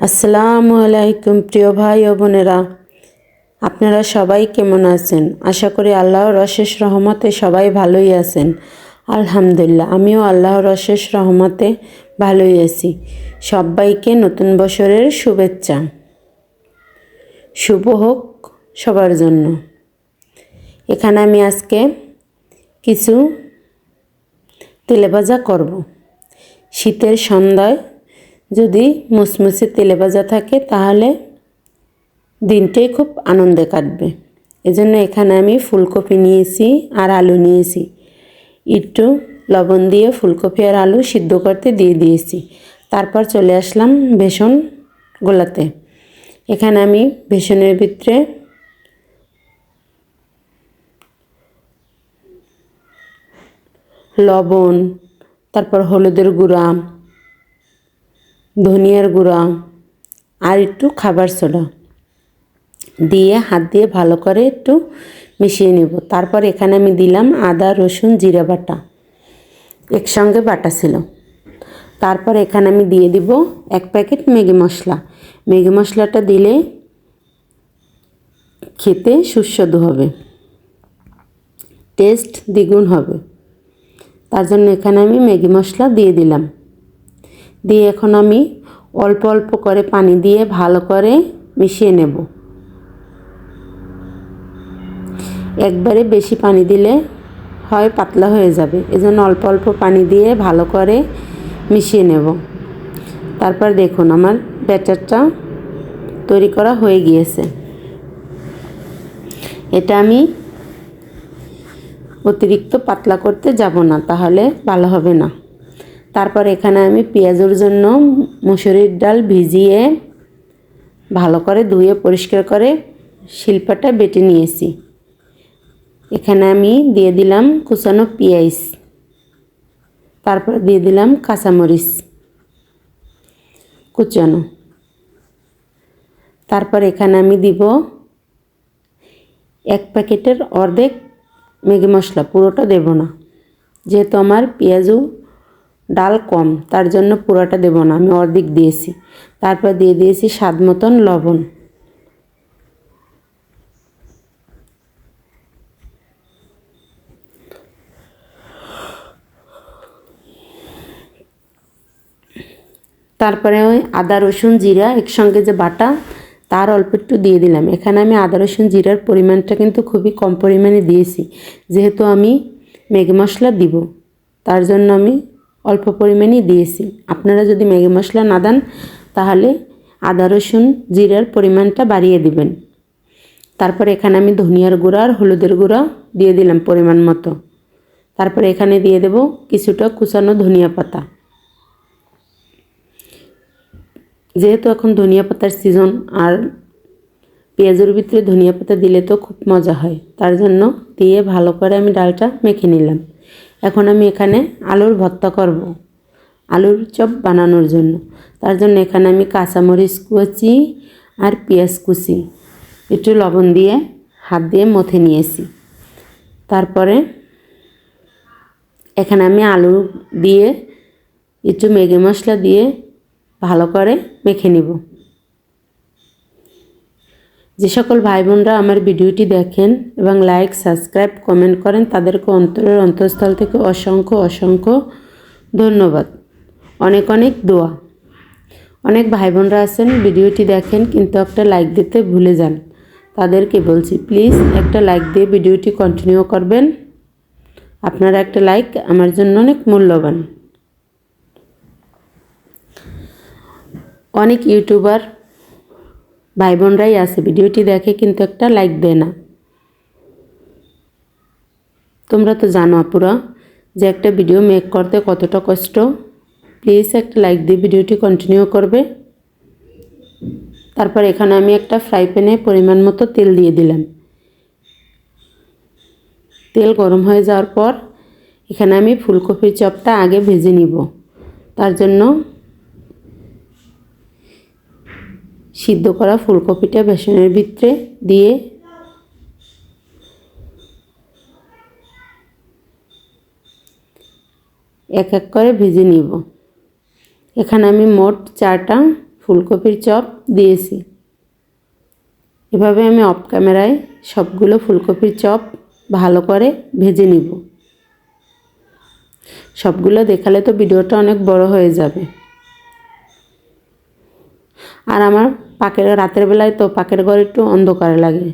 আসসালামু আলাইকুম, প্রিয় ভাই ও বোনেরা। আপনারা সবাই কেমন আছেন? আশা করি আল্লাহর অশেষ রহমতে সবাই ভালোই আছেন। আলহামদুলিল্লাহ, আমিও আল্লাহর অশেষ রহমতে ভালোই আছি। সবাইকে নতুন বছরের শুভেচ্ছা। শুভ হোক সবার জন্য। এখানে আমি আজকে কিছু তেলে ভাজা করব। শীতের সন্ধ্যায় যদি মুসমুসে তেলে ভাজা থাকে, তাহলে দিনটাই খুব আনন্দে কাটবে। এজন্য এখানে আমি ফুলকপি নিয়েছি আর আলু নিয়েছি। একটু লবণ দিয়ে ফুলকপি আর আলু সিদ্ধ করতে দিয়ে দিয়েছি। তারপর চলে আসলাম বেসন গোলাতে। এখানে আমি বেসনের ভিতরে লবণ, তারপর হলুদের গুঁড়া ধনিয়ার গুঁড়া আর একটু খাবার সোডা দিয়ে হাত দিয়ে ভালো করে একটু মিশিয়ে নেব। তারপর এখানে আমি দিলাম আদা, রসুন, জিরা বাটা। একসঙ্গে বাটা ছিল। তারপর এখানে আমি দিয়ে দিব এক প্যাকেট ম্যাগি মশলা। ম্যাগি মশলাটা দিলে খেতে সুস্বাদু হবে। টেস্ট দ্বিগুণ হবে। তার জন্য এখানে আমি ম্যাগি মশলা দিয়ে দিলাম। দিয়ে এখন আমি অল্প অল্প করে পানি দিয়ে ভালো করে মিশিয়ে নেব। একবারে বেশি পানি দিলে হয় পাতলা হয়ে যাবে, এজন্য অল্প অল্প পানি দিয়ে ভালো করে মিশিয়ে নেব। তারপর দেখুন আমার ব্যাটারটা তৈরি করা হয়ে গিয়েছে। এটা আমি অতিরিক্ত পাতলা করতে যাব না, তাহলে ভালো হবে না। তারপর এখানে আমি পেঁয়াজের জন্য মুসুরির ডাল ভিজিয়ে ভালো করে ধুয়ে পরিষ্কার করে শিল্পাটা বেটে নিয়েছি। এখানে আমি দিয়ে দিলাম কুচানো পেঁয়াজ, তারপর দিয়ে দিলাম কাঁচামরিচ কুচানো। তারপর এখানে আমি দিব এক প্যাকেটের অর্ধেক ম্যাগি মশলা, পুরোটা দেব না, যেহেতু আমার পেঁয়াজও ডাল কম, তার জন্য পুরোটা দেব না, আমি অর্ধেক দিয়েছি। তারপর দিয়ে দিয়েছি স্বাদ মতন লবণ। তারপরে ওই আদা, রসুন, জিরা, একসঙ্গে যে বাটা, তার অল্প একটু দিয়ে দিলাম। এখানে আমি আদা, রসুন, জিরার পরিমাণটা কিন্তু খুবই কম পরিমাণে দিয়েছি। যেহেতু আমি ম্যাগি মশলা দিব, তার জন্য আমি অল্প পরিমাণেই দিয়েছি। আপনারা যদি ম্যাগি মশলা না দেন, তাহলে আদা, রসুন, জিরার পরিমাণটা বাড়িয়ে দিবেন। তারপর এখানে আমি ধনিয়ার গুঁড়া আর হলুদের গুঁড়া দিয়ে দিলাম পরিমাণ মতো। তারপর এখানে দিয়ে দেব কিছুটা কুচানো ধনিয়া পাতা। যেহেতু এখন ধনিয়া পাতার সিজন আর পেঁয়াজের ভিতরে ধনিয়া পাতা দিলে তো খুব মজা হয়, তার জন্য দিয়ে ভালো করে আমি ডালটা মেখে নিলাম। এখন আমি এখানে আলুর ভর্তা করব। আলুর চপ বানানোর জন্য। তার জন্য এখানে আমি কাঁচামরিচ কুচি আর পেঁয়াজ কুচি। একটু লবণ দিয়ে হাত দিয়ে মথে নিয়েছি। তারপরে এখানে আমি আলু দিয়ে একটু ম্যাগি মশলা দিয়ে ভালো করে মেখে নিব। যে সকল ভাই বোনরা আমার ভিডিওটি দেখেন এবং লাইক সাবস্ক্রাইব কমেন্ট করেন, তাদেরকে অন্তরের অন্তঃস্থল থেকে অসংখ্য অসংখ্য ধন্যবাদ। অনেক অনেক দোয়া। অনেক ভাই বোনরা আছেন, ভিডিওটি দেখেন, কিন্তু একটা লাইক দিতে ভুলে যান। তাদেরকে বলছি প্লিজ একটা লাইক দিয়ে ভিডিওটি কন্টিনিউ করবেন। আপনারা একটা লাইক আমার জন্য অনেক মূল্যবান। অনেক ইউটিউবার ভাই বোনরাই আছে, ভিডিওটি দেখে কিন্তু একটা লাইক দেয় না। তোমরা তো জানো আপুরা যে একটা ভিডিও মেক করতে কতটা কষ্ট। প্লিজ একটা লাইক দিয়ে ভিডিওটি কন্টিনিউ করবে। তারপর এখানে আমি একটা ফ্রাই প্যানে পরিমাণ মতো তেল দিয়ে দিলাম। তেল গরম হয়ে যাওয়ার পর এখানে আমি ফুলকপির চপটা আগে ভেজে নিব। তার জন্য সিদ্ধ করা ফুলকপিটা বেসনের ভিতরে দিয়ে এক এক করে ভেজে নিব। এখানে আমি মোট চারটা ফুলকপির চপ দিয়েছি। এভাবে আমি অফ ক্যামেরায় সবগুলো ফুলকপির চপ ভালো করে ভেজে নিব। সবগুলো দেখালে তো ভিডিওটা অনেক বড় হয়ে যাবে। আর আমার পাকের রাতের বেলায় তো পাকের ঘর একটু অন্ধকার লাগে।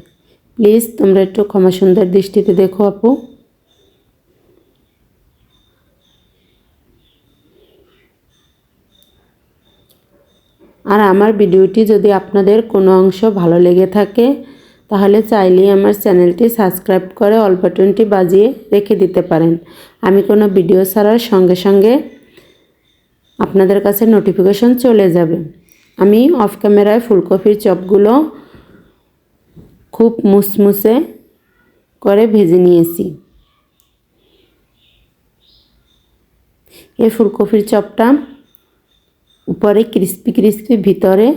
প্লিজ, তোমরা একটু ক্ষমা সুন্দর দৃষ্টিতে দেখো আপু। আর আমার ভিডিওটি যদি আপনাদের কোনো অংশ ভালো লেগে থাকে, তাহলে চাইলেই আমার চ্যানেলটি সাবস্ক্রাইব করে অল বাটনটি বাজিয়ে রেখে দিতে পারেন। আমি কোনো ভিডিও ছাড়ার সঙ্গে সঙ্গে আপনাদের কাছে নোটিফিকেশন চলে যাবে। আমি অফ ক্যামেরায় ফুলকপির চপগুলো খুব মুসমুসে করে ভেজে নিয়েছি। এই ফুলকপির চপটা উপরে ক্রিস্পি ক্রিস্পি ভিতরে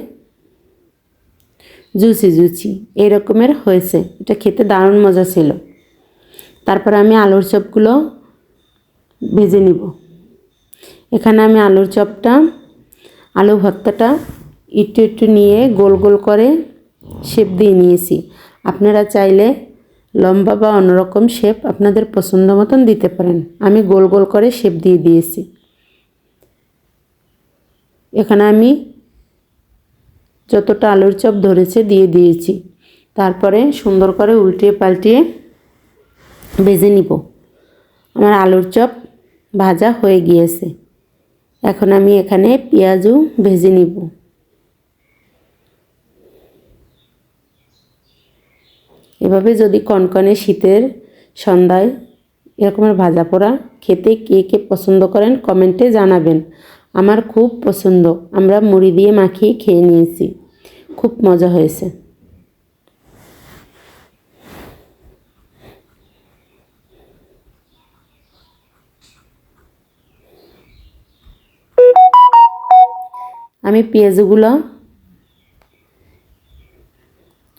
জুসি জুচি এরকমের হয়েছে। এটা খেতে দারুণ মজা ছিল। তারপর আমি আলুর চপগুলো ভেজে নিব। এখানে আমি আলুর চপটা, আলু ভর্তাটা একটু একটু নিয়ে গোল গোল করে শেপ দিয়ে নিয়েছি। আপনারা চাইলে লম্বা বা অন্যরকম শেপ আপনাদের পছন্দ মতন দিতে পারেন। আমি গোল গোল করে শেপ দিয়ে দিয়েছি। এখানে আমি যতটা আলুর চপ ধরেছে দিয়ে দিয়েছি। তারপরে সুন্দর করে উল্টিয়ে পাল্টিয়ে ভেজে নিব। আমার আলুর চপ ভাজা হয়ে গিয়েছে। এখন আমি এখানে পেঁয়াজও ভেজে নিব। এভাবে যদি কনকনে শীতের সন্ধ্যায় এরকমের ভাজা পোড়া খেতে কে কে পছন্দ করেন কমেন্টে জানাবেন। আমার খুব পছন্দ। আমরা মুড়ি দিয়ে মাখিয়ে খেয়ে নিয়েছি। খুব মজা হয়েছে। আমি পেঁয়াজগুলো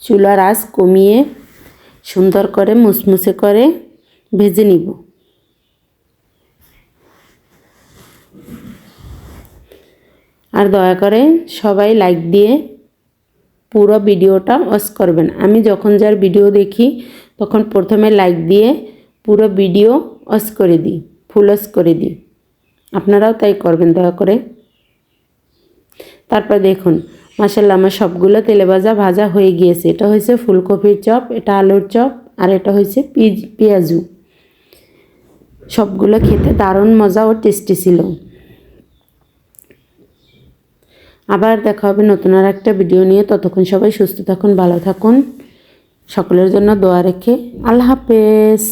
চুলার আঁচ কমিয়ে সুন্দর করে মুসমুসে করে ভেজে নিব। আর দয়া করে সবাই লাইক দিয়ে পুরো ভিডিওটা ওয়াচ করবেন। আমি যখন যার ভিডিও দেখি, তখন প্রথমে লাইক দিয়ে পুরো ভিডিও ওয়াচ করে দিই ফুল ওয়াচ করে দিই। আপনারাও তাই করবেন দয়া করে। তারপর দেখুন মাসাল্লাহ আমার সবগুলো তেলে ভাজা ভাজা হয়ে গিয়েছে। এটা হয়েছে ফুলকপির চপ, এটা আলুর চপ, আর এটা হয়েছে পেঁয়াজু। সবগুলো খেতে দারুণ মজা ও টেস্টি ছিল। আবার দেখা হবে নতুন আর একটা ভিডিও নিয়ে। ততক্ষণ সবাই সুস্থ থাকুন, ভালো থাকুন। সকলের জন্য দোয়া রেখে আল্লাহ হাফেজ।